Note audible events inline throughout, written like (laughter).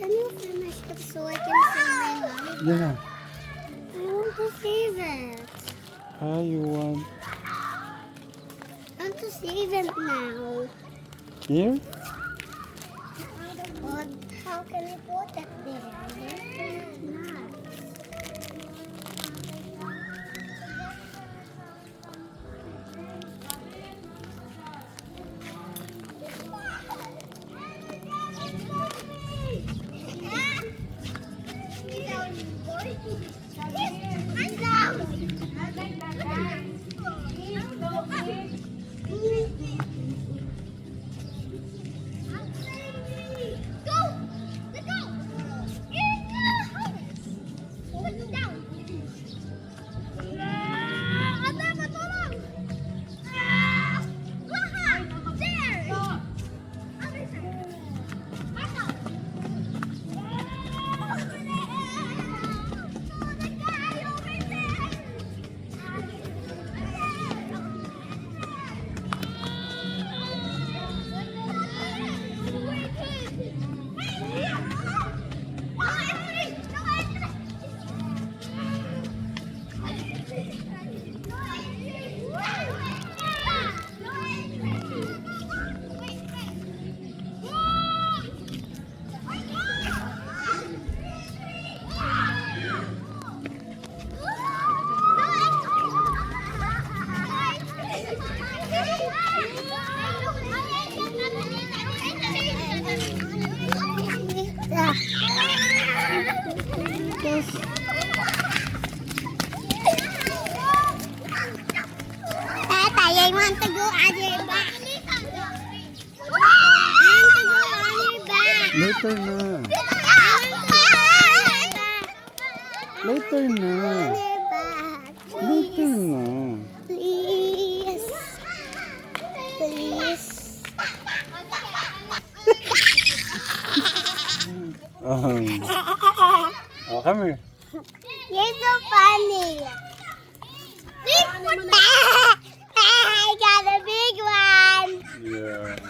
Can you finish it so I can save my life? Yeah. I want to save it. How you want? I want to save it now. Here? But how can I put it there? Later na. Later na. Later na. Please. Please. (laughs) Um, oh, come here. You're so funny. Big I got a big one. Yeah.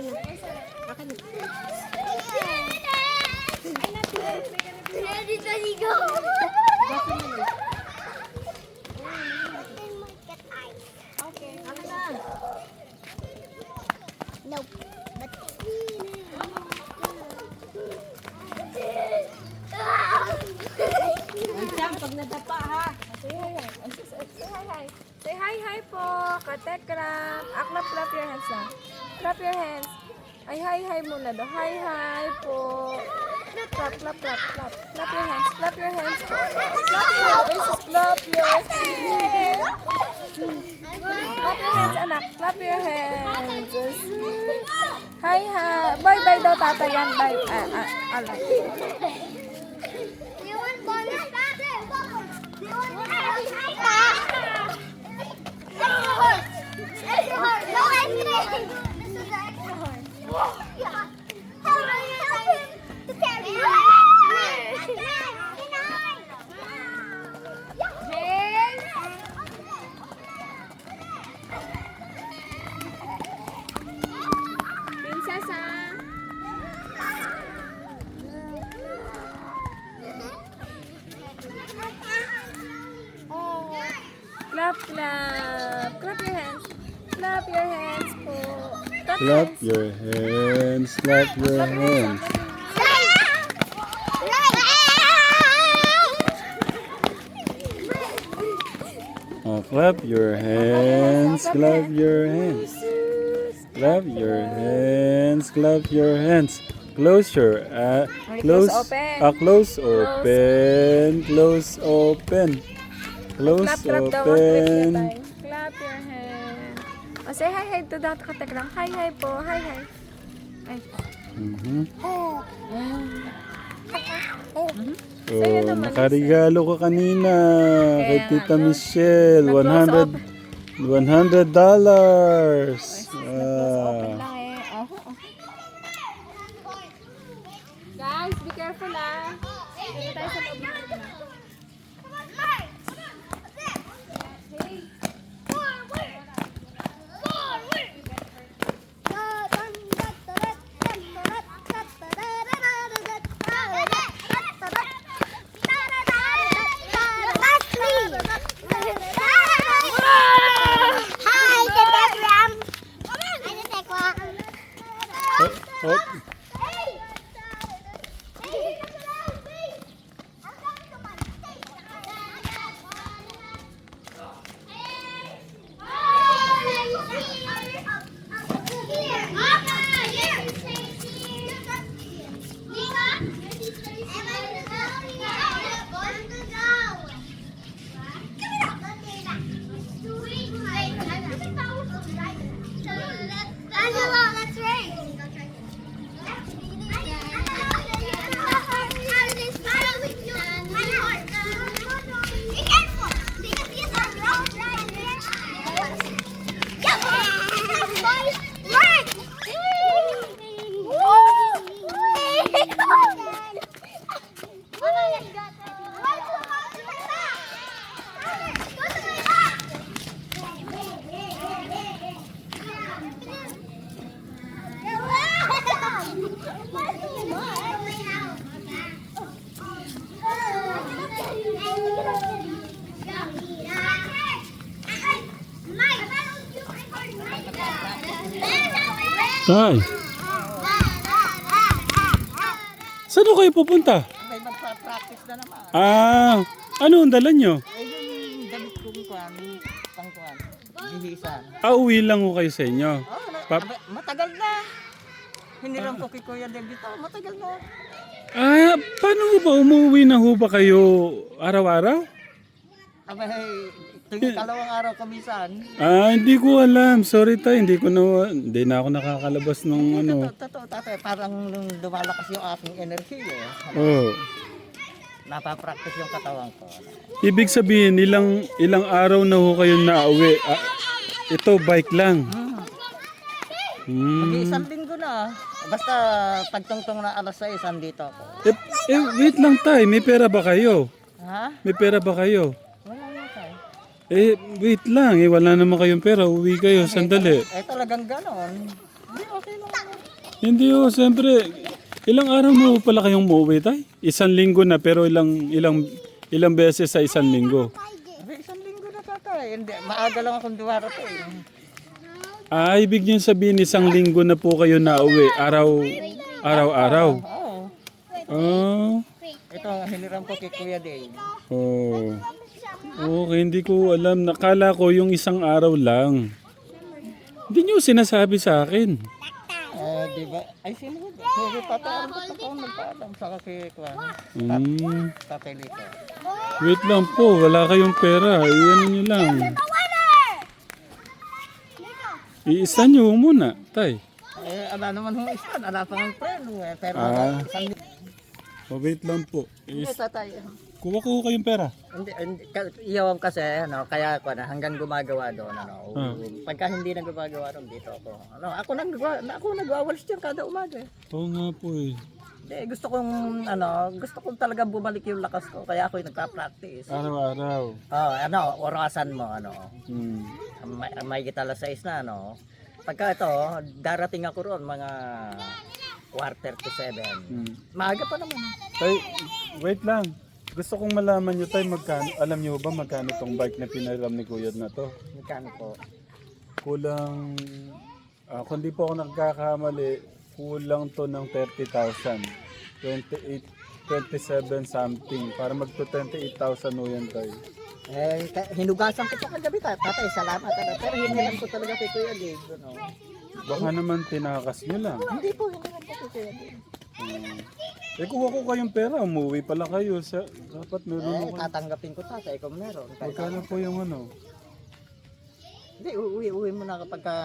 nadapa ha. Say hi, hi. Say hi, hi. Say hi, hi po. Katekram. Aklap, clap your hands lang. Clap your hands. Ay, hi, hi muna daw. Hi, hi po. Clap, clap, clap, clap. Clap your hands. Clap your hands. Clap your hands. Clap your hands. Clap your hands, anak. Clap your hands. Hi, hi. Bye, bye daw tata yan. Bye. Ah, ah, alak. Clap your hands. Clap your hands. Clap your hands. Clap your hands. Close your uh, close uh, close open. Close open. Close open. Clap your hands. O, say hi, hi to that katekram. Hi, hi po. Hi, hi. Ay. Mhm. Sa'yo Oh, naman, nakaregalo ka kanina kay Kaya Tita? Michelle. Nag-close 100 100 dollars. Ah. lang eh. Oh. Guys, be careful ah. Dito tayo sa loob ng room na. Hi, Telegram. Ano Telegram? Oh, oh. Angela, let's race. Be careful, because these are roads right here. Yeah, boys, run! Tay, saan ho kayo pupunta? May magpa-practice na naman. Ah, ano ang dala nyo? Eh, yung damit kong kwan, pang kwan, gihisan. Ah, uwi lang ho kayo sa inyo. Oh, na, Pap- aba, matagal na. Hiniram ko kay Kuya Del dito, matagal na. Ah, paano ba? Umuwi na ho ba kayo araw-araw? Aba, hey, tuwing kalawang araw kamisan. Ah, hindi ko alam. Sorry tay, hindi ko na hindi na ako nakakalabas ng ano. Totoo, totoo, tatay, parang nung lumalakas yung aking enerhiya, eh. Oh. napapractice yung katawan ko. Ibig sabihin, ilang ilang araw na ho kayo nauwi. Ah, ito bike lang. Hmm. Mag-iisang linggo na. Basta pagtungtong na alas 6, andito ako. Eh, eh, wait lang tay, may pera ba kayo? Ha? May pera ba kayo? Na. Eh, wait lang. Eh, wala naman kayong pera. Uwi kayo. Sandali. Eh talagang ganon. Hindi, okay lang. Hindi ho, siyempre. Ilang araw mo pala kayong muuwi, tay? Isang linggo na, pero ilang ilang ilang beses sa isang linggo. Sabi, isang linggo na tatay. Hindi, maaga lang akong duwarating. Ah, ibig niyo sabihin isang linggo na po kayo nauwi. Araw, araw-araw. Oo. Oh. Ito, hiniram ko kay Kuya Dave. Oh. Okay, hindi ko alam. Nakala ko yung isang araw lang. Hindi niyo sinasabi sa akin. Eh, di ba? Ay, sino ba? Sige, ano ba ako nagpaalam sa kay Kuya? Hmm. Tatay Lito. Wait lang po, wala kayong pera. Iyan niyo lang. Iisa niyo muna, tay. Eh, ala naman hong isa. Ala pa ng preno eh. Pero, Ah. isang. Oh, wait lang po. Is- tatay. kuha ko kayong pera. Hindi, hindi ka- iyaw kasi, ano, kaya ako na hanggang gumagawa doon, ano. Ah. Pagka hindi na gumagawa doon, dito ako. Ano, ako nag ako nagwawalis diyan kada umaga. eh. Oo nga po eh. Hindi, gusto kong, ano, gusto kong talaga bumalik yung lakas ko, kaya ako nagpa-practice. Araw-araw. Oh, ano, orasan mo, ano. Hmm. May, may kita alas 6 na, ano. Pagka ito, darating ako roon, mga quarter to 7. Hmm. Maaga pa naman. Tay, wait lang. Gusto kong malaman nyo tay magkano, alam nyo ba magkano tong bike na pinaram ni Kuya na to? Magkano po? Kulang, ah, kung di po ako nagkakamali, kulang to ng 30,000. 28, 27 something. Para magto 28,000 o yan tayo. Eh, ka- hinugasan ko pa kagabi, ta- tatay, salamat. Ano. Pero hiniram ko talaga kay Kuya Dave. Ano. Baka naman tinakas nyo lang. Hindi po, hiniram ko kay Kuya Dave. Hmm. Eh kuha ko kayong pera, umuwi pala kayo. Sa, dapat meron Eh, ako. tatanggapin ko tatay kung meron. Kahit Magkano po yung ano? Hindi, uuwi, uwi mo na kapag ka,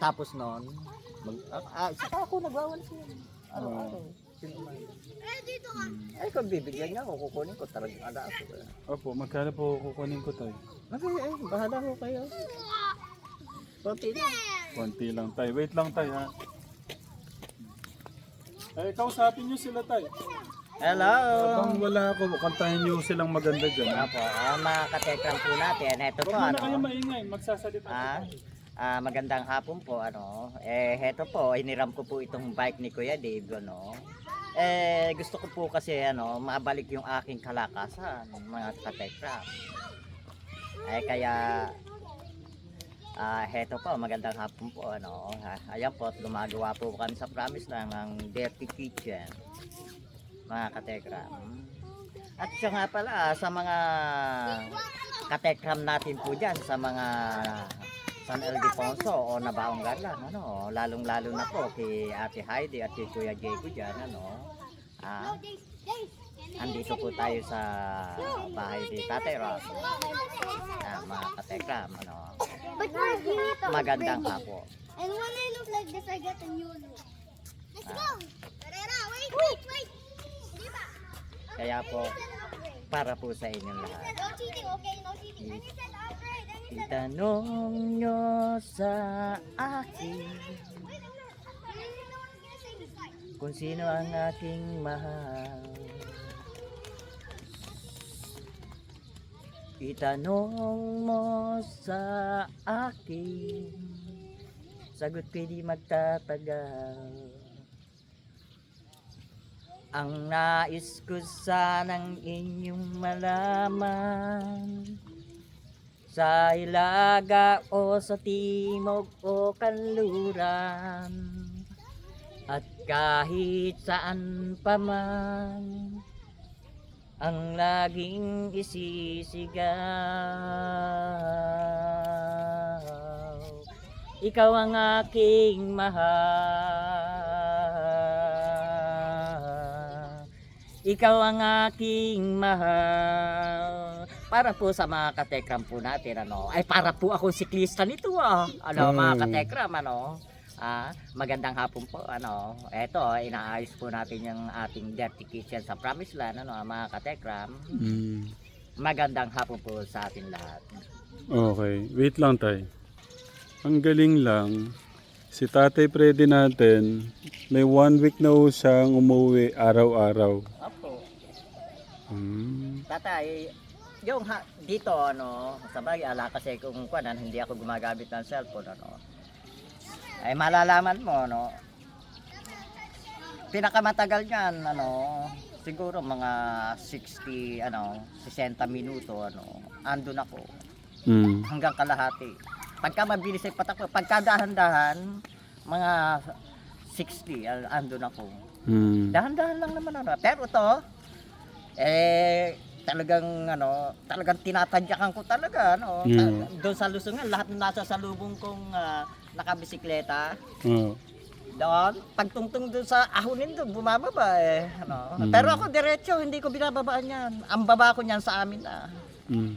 tapos noon. Mag, ah, ah, saka ako nagwawalis yun. Araw-araw. Eh, dito ka. Ay, kung bibigyan niya ako, kukunin ko talagang ala ako. eh. Opo, magkano po kukunin ko tayo? Okay, eh, bahala ko kayo. Konti na. Konti lang tayo. Wait lang tayo ha. Eh, kausapin nyo sila tayo. Hello! Habang wala ako, kantahin nyo silang maganda dyan. Apo, ah, mga katekram po natin. Ito po, Huwag muna ano? kayo maingay, magsasalita. Ah, ah, magandang hapon po, ano. Eh, heto po, iniram ko po itong bike ni Kuya Dave, ano. Eh, gusto ko po kasi, ano, mabalik yung aking kalakasan, mga katekram. Eh, kaya, ah, heto po, magandang hapon po, ano. Ah, Ayan po, gumagawa po kami sa promise lang ng Dirty Kitchen, mga katekram. At siya nga pala, sa mga katekram natin po dyan, sa mga San Ildefonso o Nabaong Garlan, ano, lalong-lalo na po kay Ate Heidi at kay Kuya Diego dyan, ano, ah, andito po tayo sa bahay ni Tatay Ross, ah, mga katekram, ano, But magandang hapon. And when I look like this, I get a new look. Let's Ah. go. Tarara, wait, wait, wait. Di ba? Kaya po, para po sa inyong lahat. No cheating, okay? No cheating. Then you said upgrade. Then you said Itanong nyo sa akin kung sino ang aking mahal. Itanong mo sa akin, sagot ko'y di magtatagal. Ang nais ko sanang inyong malaman. Sa ilaga o sa timog o kanluran. At kahit saan pa man ang laging isisigaw. Ikaw ang aking mahal. Ikaw ang aking mahal. Para po sa mga katekram po natin ano? Ay para po ako siklista nito ah. Ano mga Mm. katekram ano Ah, magandang hapon po. Ano, eto, inaayos po natin yung ating dirty kitchen sa Promised Land, ano, mga katekram. Mm. Magandang hapon po sa atin lahat. Okay, wait lang tayo. Ang galing lang, si Tatay Freddy natin, may one week na ho siyang umuwi araw-araw. Opo. Hmm. Tatay, yung ha, dito, ano, sabay, ala kasi kung kuwanan, hindi ako gumagamit ng cellphone, ano. Ay malalaman mo, no. Pinakamatagal niyan, ano, siguro mga 60, ano, 60 minuto, ano, andun ako. Mm. hanggang kalahati. Pagka mabilis ay patakbo, pagka dahan-dahan, mga 60, al- andun ako. Mm. Dahan-dahan lang naman ano. Pero to, eh, talagang ano, talagang tinatadyakan ko talaga ano. Mm. Doon sa Lusungan, lahat ng nasa salubong kong ah, nakabisikleta, Oh. doon, pagtungtong doon sa ahonin doon, bumababa eh. Ano. Mm. Pero ako diretso, hindi ko binababaan yan. Ang baba ko niyan sa amin na. Mm.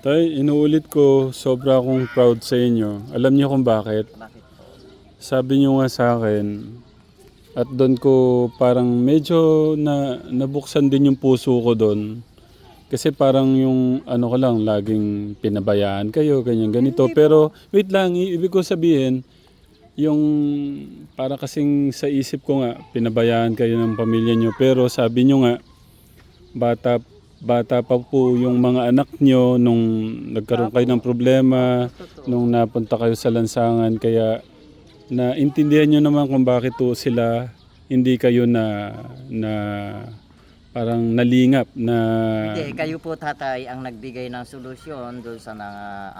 Tay, inuulit ko, sobra akong proud sa inyo. Alam niyo kung bakit? Bakit po? Sabi niyo nga sa akin, at doon ko parang medyo na nabuksan din yung puso ko doon. Kasi parang yung ano ko lang, laging pinabayaan kayo, ganyan ganito. Pero wait lang, ibig ko sabihin, yung para kasing sa isip ko nga, pinabayaan kayo ng pamilya nyo. Pero sabi nyo nga, bata bata pa po yung mga anak nyo nung nagkaroon kayo ng problema, nung napunta kayo sa lansangan kaya naintindihan nyo naman kung bakit to sila hindi kayo na na parang nalingap na Hindi, kayo po tatay ang nagbigay ng solusyon doon sa na,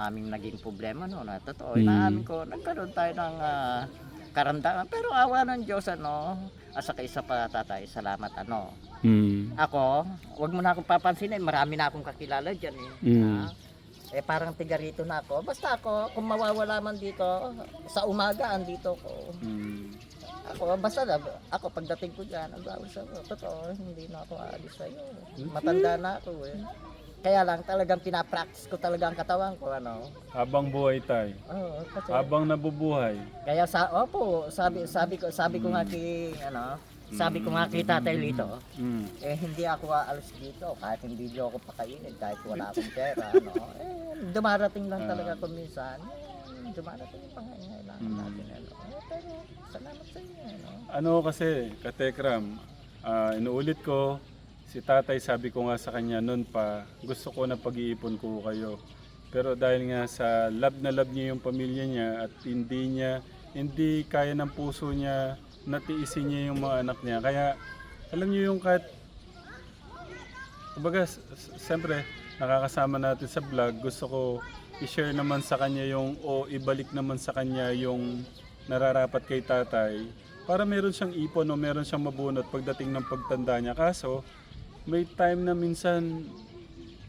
aming naging problema no. Na totoo, Mm. inaamin ko, nagkaroon tayo ng ah, karamdaman. Pero awa ng Diyos, ano, at saka isa pa tatay, salamat ano. mm, Ako, wag mo na akong papansinin, marami na akong kakilala dyan eh. Mm. Ah, eh parang tiga rito na ako. Basta ako, kung mawawala man dito, sa umaga andito ko. mm, Ako, basta na, ako pagdating ko dyan, ang bawal sa totoo, hindi na ako aalis sa'yo. Matanda na ako eh. Kaya lang talagang pinapractice ko talaga ang katawan ko ano. Habang buhay tayo. Oo, kasi Habang nabubuhay. kaya sa opo, sabi sabi ko sabi ko nga kay ano, sabi ko nga kay Tatay Lito, Mm. eh hindi ako aalis dito kahit hindi niyo ako pakainin kahit wala akong pera (laughs) no. Eh dumarating lang talaga kung minsan. Eh, dumarating yung pangangailangan Mm. natin ano. Eh, pero salamat sa inyo ano. Ano kasi, Katekram, ah, inuulit ko, si tatay sabi ko nga sa kanya noon pa, gusto ko na pag-iipon ko kayo. Pero dahil nga sa love na love niya yung pamilya niya at hindi niya, hindi kaya ng puso niya natiisin niya yung mga anak niya. Kaya alam niyo yung kahit, kumbaga, siyempre, nakakasama natin sa vlog, gusto ko i-share naman sa kanya yung, o ibalik naman sa kanya yung nararapat kay tatay para meron siyang ipon o meron siyang mabunot pagdating ng pagtanda niya. Kaso, may time na minsan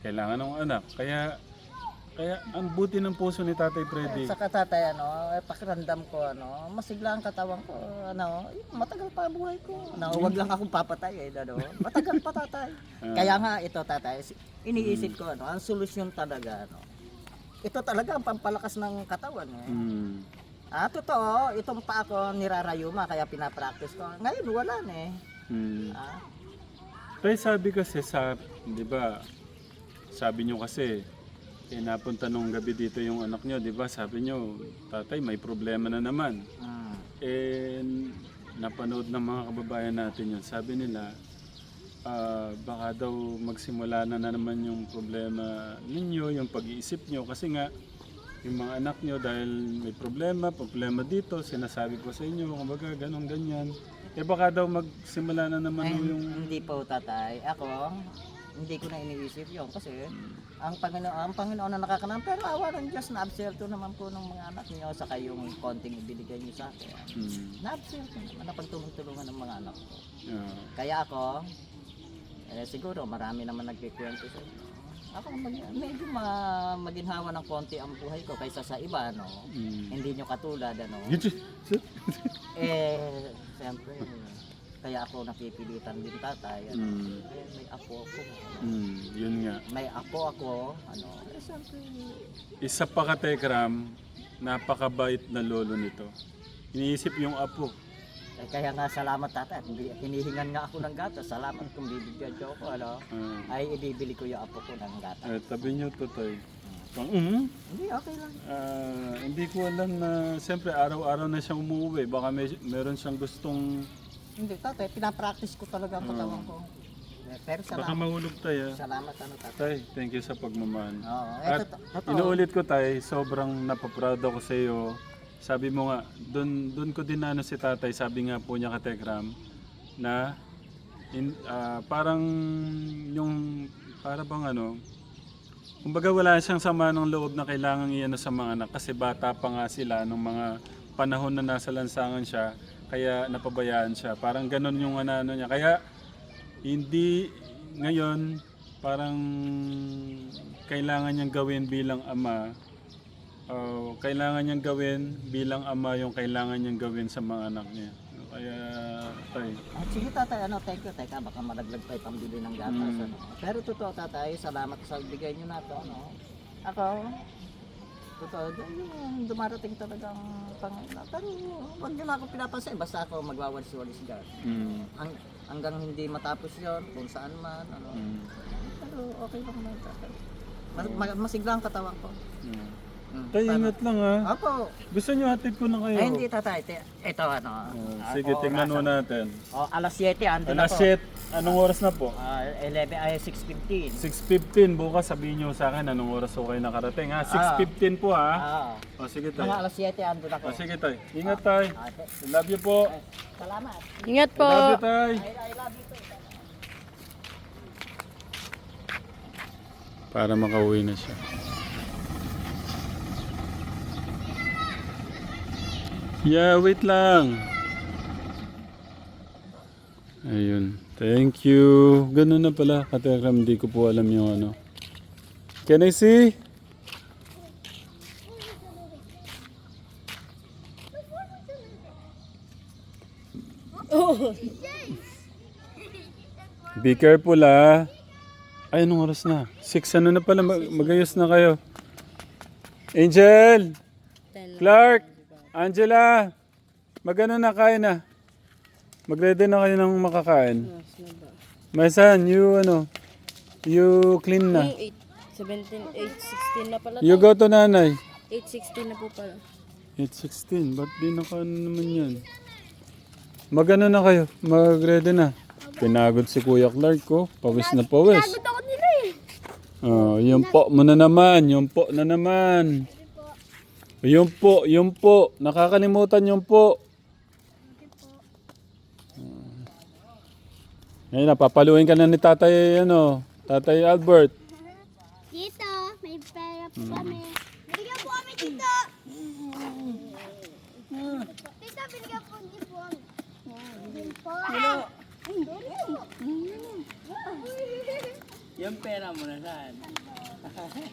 kailangan ng anak. Kaya, kaya ang buti ng puso ni Tatay Freddy. Sa katatay ano, eh, pakiramdam ko ano, masigla ang katawan ko, ano, eh, matagal pa ang buhay ko. Ano, wag lang akong papatay eh, ano. Matagal pa tatay. (laughs) Ah. Kaya nga ito tatay, si- iniisip ko ano, ang solusyon talaga ano. Ito talaga ang pampalakas ng katawan eh. Mm. Ah, totoo, itong pa ako nirarayuma kaya pinapractice ko. Ngayon wala na eh. Mm. Ah, Tay, sabi kasi sa, di ba, sabi nyo kasi, eh, napunta nung gabi dito yung anak nyo, di ba? Sabi nyo, tatay, may problema na naman. mm, Eh, napanood ng mga kababayan natin yun. Sabi nila, ah, baka daw magsimula na, na naman yung problema ninyo, yung pag-iisip nyo. Kasi nga, yung mga anak nyo dahil may problema, problema dito, sinasabi ko sa inyo, kumbaga ganun ganyan. Eh baka daw magsimula na naman Ay, yung... hindi po tatay. Ako, hindi ko na iniisip yon kasi ang Panginoon, ang Panginoon na nakakanam pero awa ng Diyos na abserto naman po ng mga anak niyo saka yung konting ibinigay niyo sa akin. Hmm, Na abserto naman na pagtulong-tulungan ng mga anak ko. yeah. Kaya ako, eh, siguro marami naman nagkikwento sa inyo. Ako mag, medyo ma, maginhawa ng konti ang buhay ko kaysa sa iba, no? Hmm. Hindi nyo katulad, ano? (laughs) Eh, siyempre, kaya ako nakipilitan din tatay. Ano? Hmm. Eh, may apo ako. Ano? Hmm, yun nga. May apo ako. Ano? Eh, siyempre, Isa pa ka Tekram, napakabait na lolo nito. Iniisip yung apo. Eh, kaya nga salamat tatay. Hindi- Hinihingan nga ako ng gatas. Salamat kung bibigyan niyo ako. Ano? Ah, Ay, ibibili ko yung apo ko ng gatas. eh, tabi niyo to, Tay. Pang, mhm. Hindi, okay lang. Ah, hindi ko alam na siyempre araw-araw na siyang umuwi. Baka may, meron siyang gustong Hindi, tatay. Pinapractice ko talaga ang katawan ko. Eh, Pero baka salamat. mahulog tayo. Salamat, ano tatay. Tay, thank you sa pagmamahal. Oo. Eh, At totoo- totoo. inuulit ko tay, sobrang napaproud ako sa iyo. Sabi mo nga, doon doon ko din ano si tatay, sabi nga po niya ka Tekram, na in, ah, parang yung para bang ano, kumbaga wala siyang sama ng loob na kailangan iyan sa mga anak kasi bata pa nga sila nung mga panahon na nasa lansangan siya, kaya napabayaan siya. Parang ganun yung ano, ano niya. Kaya hindi ngayon parang kailangan niyang gawin bilang ama. Uh, kailangan niyang gawin bilang ama yung kailangan niyang gawin sa mga anak niya. Kaya tay. Ah, sige tatay, ano, thank you. Teka, baka malaglag pa yung pambili ng gatas. Mm. Ano. Pero totoo tatay, salamat sa bigay nyo na to. Ano. Ako, totoo, yung dumarating talagang Panginoon. Pero huwag nyo na ako pinapansin. Basta ako magwawalis-walis dyan. Mm. Ang, hanggang hindi matapos yon kung saan man. Ano. Mm. Pero okay lang naman tatay. Mas, ma- masigla ang katawan ko. Mm. Mm. Tay, Paano? ingat lang ha. Apo, Gusto niyo hatid ko na kayo? ay hindi tatay. Te- Ito ano. Oh, ah, sige, tingnan mo orasan. natin. Oh, alas 7, andun Alas ako. 7, anong oras na po? Ah, 11, ay 6.15. 6.15 bukas sabihin niyo sa akin anong oras ko kayo nakarating ha. 6.15 po ha. Ah, O sige tay. mga alas 7, andun ako. O sige tay. Ingat tay. Ate, Love you po. salamat. Ingat po. Love you tay. I, I love you too. Para makauwi na siya. Yeah, wait lang. Ayun. Thank you. Ganun na pala. Katekram, hindi ko po alam yung ano. Can I see? Be careful ah. Ay, anong oras na? 6 ano na pala, mag- magayos na kayo. Angel! Clark! Angela! Magano na, kain na. Mag-ready na kayo ng makakain. My son, you ano, you clean na. 8, 17, 8, 16 na pala. You go to nanay. 8, 16 na po pala. 8.16, ba't di naka naman yan? Magano na kayo, mag-ready na. Pinagod si Kuya Clark ko, pawis na pawis. Pagod ako nila eh. Oh, yung po mo na naman, yung po na naman. Yung po, yung po. Nakakalimutan yung po. Hmm. Ngayon, napapaluin ka na ni tatay, ano, tatay Albert. Dito, may pera po kami. Binigyan po kami dito. Tito, binigyan po hindi po kami. Po. Yung pera mo na saan? (laughs)